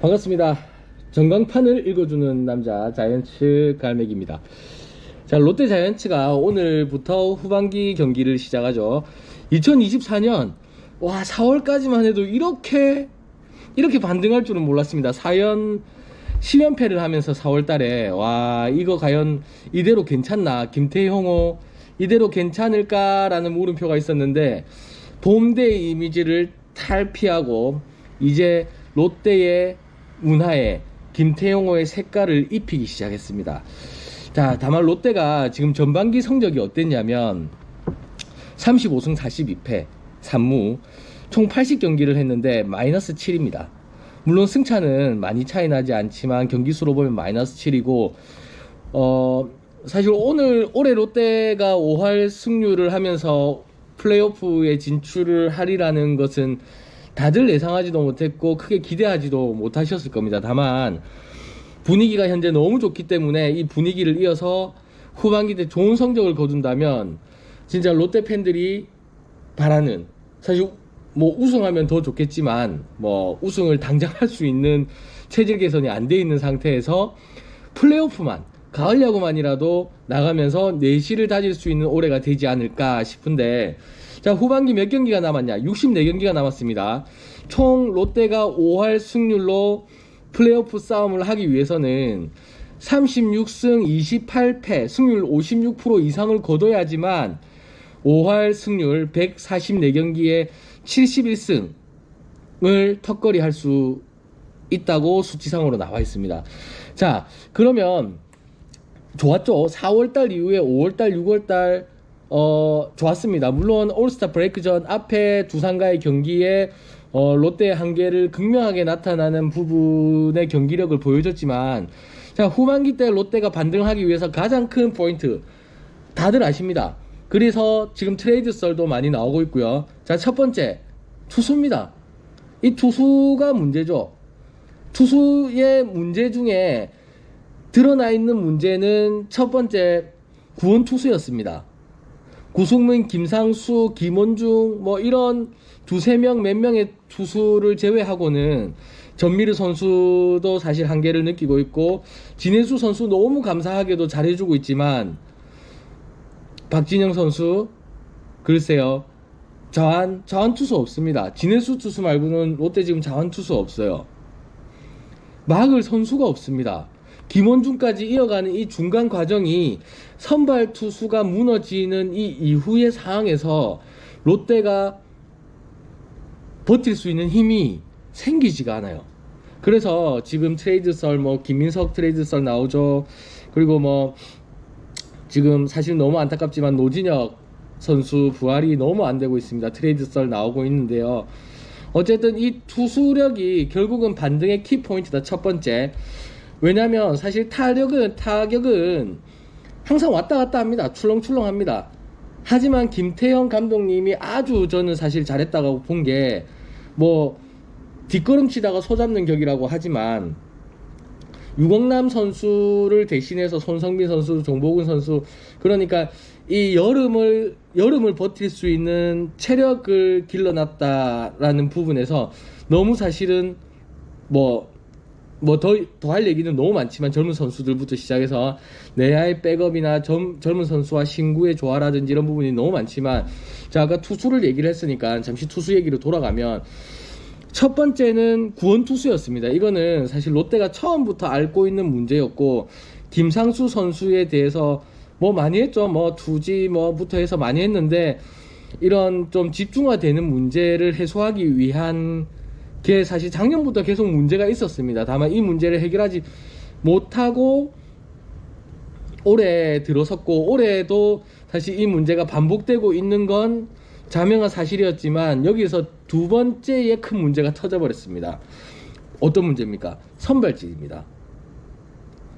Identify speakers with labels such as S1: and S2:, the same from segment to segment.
S1: 반갑습니다. 전광판을 읽어주는 남자 자이언츠 갈매기입니다. 자, 롯데 자이언츠가 오늘부터 후반기 경기를 시작하죠. 2024년 와 4월까지만 해도 이렇게 이렇게 반등할 줄은 몰랐습니다. 4연 10연패를 하면서 4월달에 와 이거 과연 이대로 괜찮나 김태형호 이대로 괜찮을까라는 물음표가 있었는데 봄대의 이미지를 탈피하고 이제 롯데의 문화에 김태용호의 색깔을 입히기 시작했습니다. 자, 다만 롯데가 지금 전반기 성적이 어땠냐면 35승 42패 3무 총 80경기를 했는데 마이너스 7입니다. 물론 승차는 많이 차이 나지 않지만 경기 수로 보면 마이너스 7이고 어 사실 오늘 올해 롯데가 5할 승률을 하면서 플레이오프에 진출을 하리라는 것은 다들 예상하지도 못했고 크게 기대하지도 못하셨을 겁니다. 다만 분위기가 현재 너무 좋기 때문에 이 분위기를 이어서 후반기 때 좋은 성적을 거둔다면 진짜 롯데 팬들이 바라는 사실 뭐 우승하면 더 좋겠지만 뭐 우승을 당장 할 수 있는 체질 개선이 안 돼 있는 상태에서 플레이오프만 가을 야구만이라도 나가면서 내실을 다질 수 있는 올해가 되지 않을까 싶은데 자 후반기 몇 경기가 남았냐 64경기가 남았습니다 총 롯데가 5할 승률로 플레이오프 싸움을 하기 위해서는 36승 28패 승률 56% 이상을 거둬야지만 5할 승률 144경기에 71승을 턱걸이 할 수 있다고 수치상으로 나와 있습니다. 자, 그러면 좋았죠. 4월달 이후에 5월달, 6월달 어 좋았습니다. 물론 올스타 브레이크 전 앞에 두산과의 경기에 어, 롯데의 한계를 극명하게 나타나는 부분의 경기력을 보여줬지만 자 후반기 때 롯데가 반등하기 위해서 가장 큰 포인트 다들 아십니다. 그래서 지금 트레이드 썰도 많이 나오고 있고요. 자 첫 번째 투수입니다. 이 투수가 문제죠. 투수의 문제 중에 드러나 있는 문제는 첫 번째 구원 투수였습니다. 구승민, 김상수, 김원중 뭐 이런 두세 명 몇 명의 투수를 제외하고는 전미르 선수도 사실 한계를 느끼고 있고 진해수 선수 너무 감사하게도 잘해주고 있지만 박진영 선수 글쎄요 자완 자완 투수 없습니다. 진해수 투수 말고는 롯데 지금 자완 투수 없어요. 막을 선수가 없습니다. 김원중까지 이어가는 이 중간 과정이 선발 투수가 무너지는 이 이후의 상황에서 롯데가 버틸 수 있는 힘이 생기지가 않아요. 그래서 지금 트레이드 썰, 뭐, 김민석 트레이드 썰 나오죠. 그리고 뭐, 지금 사실 너무 안타깝지만 노진혁 선수 부활이 너무 안 되고 있습니다. 트레이드 썰 나오고 있는데요. 어쨌든 이 투수력이 결국은 반등의 키포인트다. 첫 번째. 왜냐면 사실 타격은, 타격은 항상 왔다 갔다 합니다. 출렁출렁 합니다. 하지만 김태형 감독님이 아주 저는 사실 잘했다고 본 게 뭐 뒷걸음치다가 소 잡는 격이라고 하지만 유광남 선수를 대신해서 손성민 선수, 종복은 선수 그러니까 이 여름을 여름을 버틸 수 있는 체력을 길러놨다라는 부분에서 너무 사실은 뭐 뭐 더 더 할 얘기는 너무 많지만 젊은 선수들부터 시작해서 내야의 백업이나 젊, 젊은 선수와 신구의 조화라든지 이런 부분이 너무 많지만 자 아까 투수를 얘기를 했으니까 잠시 투수 얘기로 돌아가면 첫 번째는 구원 투수였습니다. 이거는 사실 롯데가 처음부터 앓고 있는 문제였고 김상수 선수에 대해서 뭐 많이 했죠. 뭐 투지 뭐부터 해서 많이 했는데 이런 좀 집중화되는 문제를 해소하기 위한 게 사실 작년부터 계속 문제가 있었습니다. 다만 이 문제를 해결하지 못하고 올해 들어섰고 올해도 사실 이 문제가 반복되고 있는 건 자명한 사실이었지만 여기서 두 번째의 큰 문제가 터져버렸습니다. 어떤 문제입니까? 선발진입니다.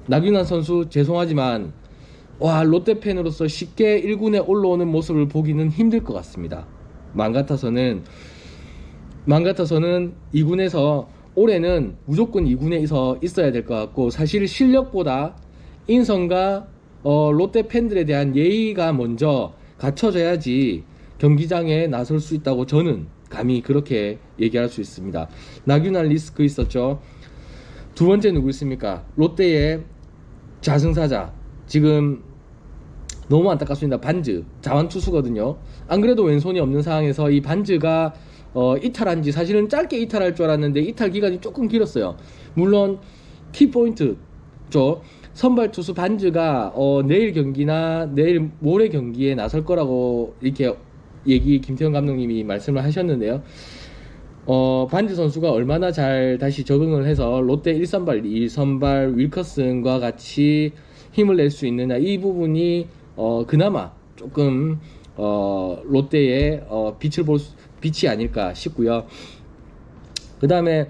S1: 나균환 선수 죄송하지만 와 롯데 팬으로서 쉽게 1군에 올라오는 모습을 보기는 힘들 것 같습니다. 맘 같아서는 맘 같아서는 2군에서 올해는 무조건 2군에서 있어야 될 것 같고 사실 실력보다 인성과 어, 롯데 팬들에 대한 예의가 먼저 갖춰져야지 경기장에 나설 수 있다고 저는 감히 그렇게 얘기할 수 있습니다. 나균환 리스크 있었죠. 두 번째 누구 있습니까? 롯데의 좌승사자 지금 너무 안타깝습니다. 반즈 자완 투수거든요. 안 그래도 왼손이 없는 상황에서 이 반즈가 어, 이탈한 지 사실은 짧게 이탈할 줄 알았는데 이탈 기간이 조금 길었어요. 물론 키 포인트죠. 선발 투수 반즈가 어, 내일 경기나 내일 모레 경기에 나설 거라고 이렇게 얘기 김태형 감독님이 말씀을 하셨는데요. 어, 반지 선수가 얼마나 잘 다시 적응을 해서 롯데 1선발, 2선발 윌커슨과 같이 힘을 낼 수 있느냐 이 부분이 어, 그나마 조금 어, 롯데의 어, 빛을 볼 수, 빛이 아닐까 싶고요. 그 다음에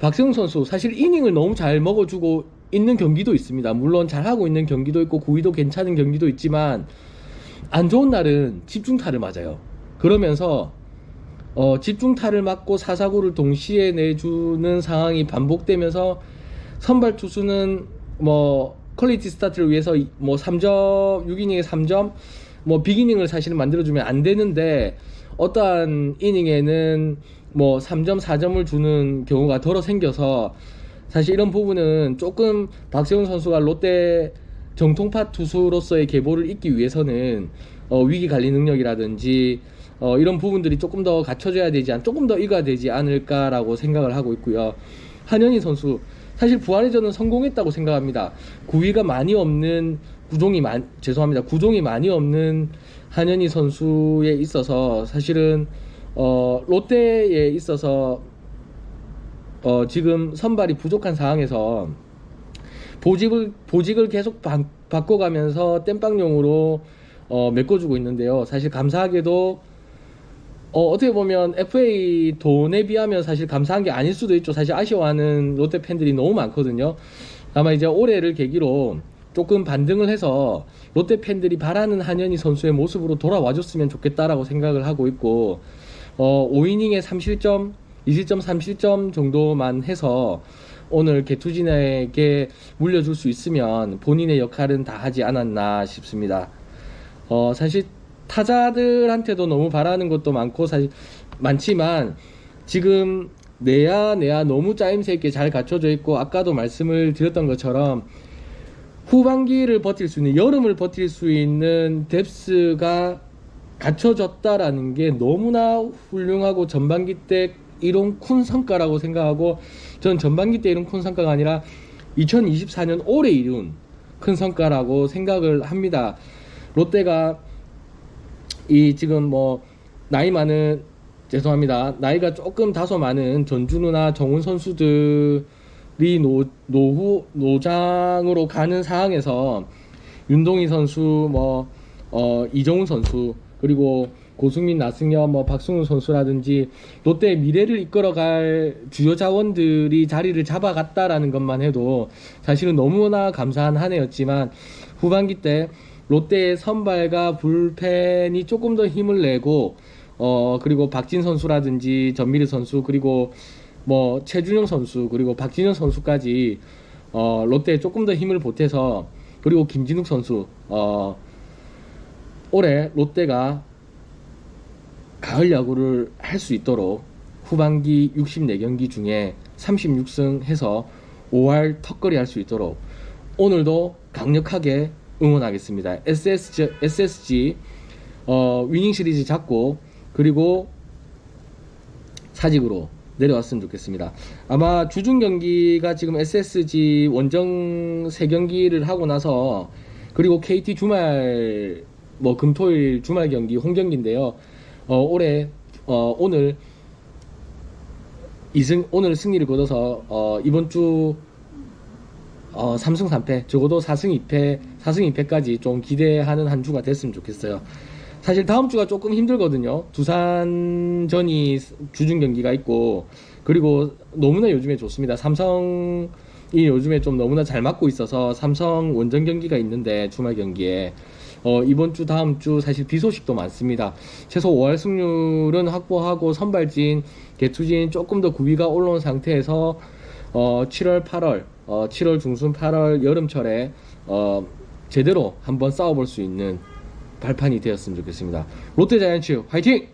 S1: 박세웅 선수 사실 이닝을 너무 잘 먹어주고 있는 경기도 있습니다. 물론 잘하고 있는 경기도 있고 구위도 괜찮은 경기도 있지만 안 좋은 날은 집중타를 맞아요. 그러면서 어, 집중타를 맞고 사사구를 동시에 내주는 상황이 반복되면서 선발 투수는 뭐 퀄리티 스타트를 위해서 이- 뭐 3점 6이닝에 3점 뭐 빅이닝을 사실은 만들어주면 안 되는데 어떠한 이닝에는 뭐 3점 4점을 주는 경우가 덜어 생겨서 사실 이런 부분은 조금 박세훈 선수가 롯데 정통파 투수로서의 계보를 잇기 위해서는 어, 위기 관리 능력이라든지 어, 이런 부분들이 조금 더 갖춰져야 되지 않, 조금 더 이가 되지 않을까라고 생각을 하고 있고요. 한현희 선수 사실 부활해전은 성공했다고 생각합니다. 구위가 많이 없는 구종이 많 죄송합니다. 구종이 많이 없는 한현희 선수에 있어서 사실은 어, 롯데에 있어서 어, 지금 선발이 부족한 상황에서 보직을 보직을 계속 바, 바꿔가면서 땜빵용으로 어, 메꿔주고 있는데요. 사실 감사하게도 어, 어떻게 보면 FA 돈에 비하면 사실 감사한 게 아닐 수도 있죠. 사실 아쉬워하는 롯데 팬들이 너무 많거든요. 아마 이제 올해를 계기로 조금 반등을 해서 롯데 팬들이 바라는 한현희 선수의 모습으로 돌아와줬으면 좋겠다라고 생각을 하고 있고 어, 5이닝에 3실점, 2실점, 3실점 정도만 해서 오늘 개투진에게 물려줄 수 있으면 본인의 역할은 다 하지 않았나 싶습니다. 어, 사실 타자들한테도 너무 바라는 것도 많고 사실 많지만 지금 내야 내야 너무 짜임새 있게 잘 갖춰져 있고 아까도 말씀을 드렸던 것처럼 후반기를 버틸 수 있는 여름을 버틸 수 있는 뎁스가 갖춰졌다라는 게 너무나 훌륭하고 전반기 때 이런 큰 성과라고 생각하고 전 전반기 때 이런 큰 성과가 아니라 2024년 올해 이룬 큰 성과라고 생각을 합니다. 롯데가 이 지금 뭐 나이 많은 죄송합니다. 나이가 조금 다소 많은 전준우나 정훈 선수들이 노, 노후 노장으로 가는 상황에서 윤동희 선수 뭐 어, 이정훈 선수 그리고 고승민 나승엽 뭐 박승우 선수라든지 롯데의 미래를 이끌어갈 주요 자원들이 자리를 잡아갔다라는 것만 해도 사실은 너무나 감사한 한 해였지만 후반기 때 롯데의 선발과 불펜이 조금 더 힘을 내고 어 그리고 박진 선수라든지 전미르 선수 그리고 뭐 최준영 선수 그리고 박진영 선수까지 어 롯데에 조금 더 힘을 보태서 그리고 김진욱 선수 어 올해 롯데가 가을 야구를 할 수 있도록 후반기 64경기 중에 36승 해서 5할 턱걸이 할 수 있도록 오늘도 강력하게 응원하겠습니다. SSG, SSG 어, 위닝 시리즈 잡고 그리고 사직으로 내려왔으면 좋겠습니다. 아마 주중 경기가 지금 SSG 원정 3경기를 하고 나서 그리고 KT 주말 뭐 금토일 주말 경기 홈 경기인데요. 어, 올해 어, 오늘 이승 오늘 승리를 거둬서 어, 이번 주 어, 3승 3패, 적어도 4승 2패, 4승 2패까지 좀 기대하는 한 주가 됐으면 좋겠어요. 사실 다음 주가 조금 힘들거든요. 두산전이 주중 경기가 있고, 그리고 너무나 요즘에 좋습니다. 삼성이 요즘에 좀 너무나 잘 맞고 있어서 삼성 원정 경기가 있는데, 주말 경기에. 어, 이번 주, 다음 주 사실 비 소식도 많습니다. 최소 5할 승률은 확보하고 선발진, 개투진 조금 더 구위가 올라온 상태에서 어, 7월, 8월, 어, 7월 중순, 8월 여름철에 어, 제대로 한번 싸워볼 수 있는 발판이 되었으면 좋겠습니다. 롯데 자이언츠 화이팅!